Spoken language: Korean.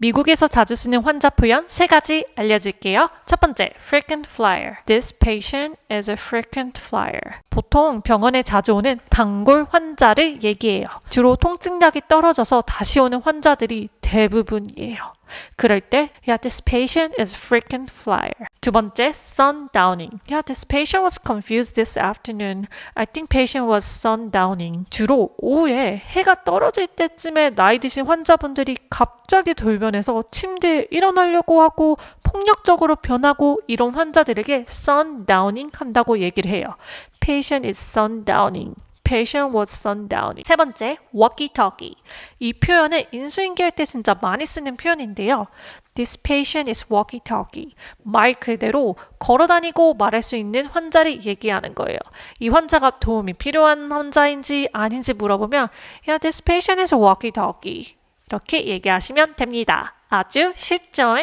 미국에서 자주 쓰는 환자 표현 세 가지 알려줄게요. 첫 번째, frequent flyer. This patient is a frequent flyer. 보통 병원에 자주 오는 단골 환자를 얘기해요. 주로 통증력이 떨어져서 다시 오는 환자들이 대부분이에요. 그럴 때, yeah, this patient is frequent flyer. 두 번째, sundowning. Yeah, this patient was confused this afternoon. I think patient was sundowning. 주로 오후에 해가 떨어질 때쯤에 나이 드신 환자분들이 갑자기 돌변해서 침대에 일어나려고 하고 폭력적으로 변하고 이런 환자들에게 sundowning 한다고 얘기를 해요. Patient is sundowning. Patient was sundowning. 세 번째, walkie-talkie. 이 표현은 인수인계할 때 진짜 많이 쓰는 표현인데요. This patient is walkie-talkie. 말 그대로 걸어다니고 말할 수 있는 환자를 얘기하는 거예요. 이 환자가 도움이 필요한 환자인지 아닌지 물어보면 Yeah, this patient is walkie-talkie. 이렇게 얘기하시면 됩니다. 아주 쉽죠?